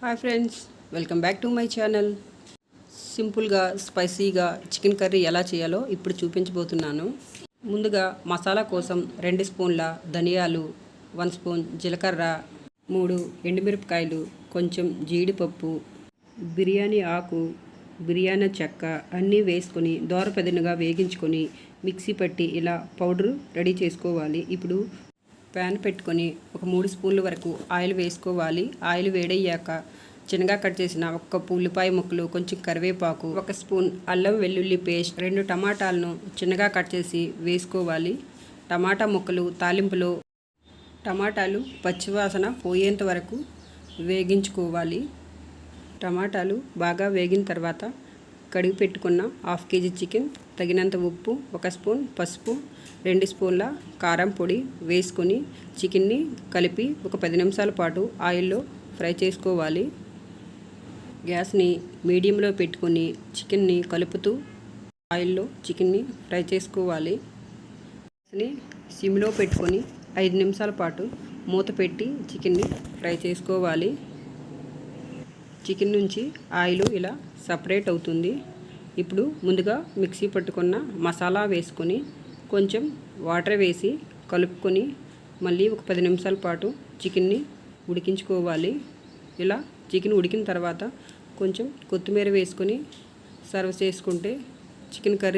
Hi friends welcome back to my channel సింపుల్గా స్పైసీగా chicken curry ఎలా చేయాలో ఇప్పుడు చూపించబోతున్నాను. ముందుగా మసాలా కోసం రెండు స్పూన్ల ధనియాలు వన్ స్పూన్ జీలకర్ర మూడు ఎండుమిరపకాయలు కొంచెం జీడిపప్పు బిర్యానీ ఆకు బిర్యానీ చెక్క అన్నీ వేసుకొని దోరపెదనుగా వేగించుకొని మిక్సీ పట్టి ఇలా పౌడర్ రెడీ చేసుకోవాలి. ఇప్పుడు ప్యాన్ పెట్టుకొని ఒక మూడు స్పూన్ల వరకు ఆయిల్ వేసుకోవాలి. ఆయిల్ వేడయ్యాక చిన్నగా కట్ చేసిన ఒక ఉల్లిపాయ ముక్కలు కొంచెం కరివేపాకు ఒక స్పూన్ అల్లం వెల్లుల్లి పేస్ట్ రెండు టమాటాలను చిన్నగా కట్ చేసి వేసుకోవాలి. టమాటా ముక్కలు తాలింపులో టమాటాలు పచ్చివాసన పోయేంత వరకు వేగించుకోవాలి. టమాటాలు బాగా వేగిన తర్వాత కడిగి పెట్టుకున్న హాఫ్ కేజీ చికెన్ తగినంత ఉప్పు ఒక స్పూన్ పసుపు రెండు స్పూన్ల కారం పొడి వేసుకొని చికెన్ని కలిపి ఒక పది నిమిషాల పాటు ఆయిల్లో ఫ్రై చేసుకోవాలి. గ్యాస్ని మీడియంలో పెట్టుకొని చికెన్ని కలుపుతూ ఆయిల్లో చికెన్ని ఫ్రై చేసుకోవాలి. గ్యాస్ని సిమ్లో పెట్టుకొని ఐదు నిమిషాల పాటు మూత పెట్టి చికెన్ని ఫ్రై చేసుకోవాలి. చికెన్ నుంచి ఆయిల్ ఇలా సపరేట్ అవుతుంది. ఇప్పుడు ముందుగా మిక్సీ పట్టుకున్న మసాలా వేసుకొని కొంచెం వాటర్ వేసి కలుపుకొని మళ్ళీ ఒక పది నిమిషాల పాటు చికెన్ని ఉడికించుకోవాలి. ఇలా చికెన్ ఉడికిన తర్వాత కొంచెం కొత్తిమీర వేసుకొని సర్వ్ చేసుకుంటే చికెన్ కర్రీ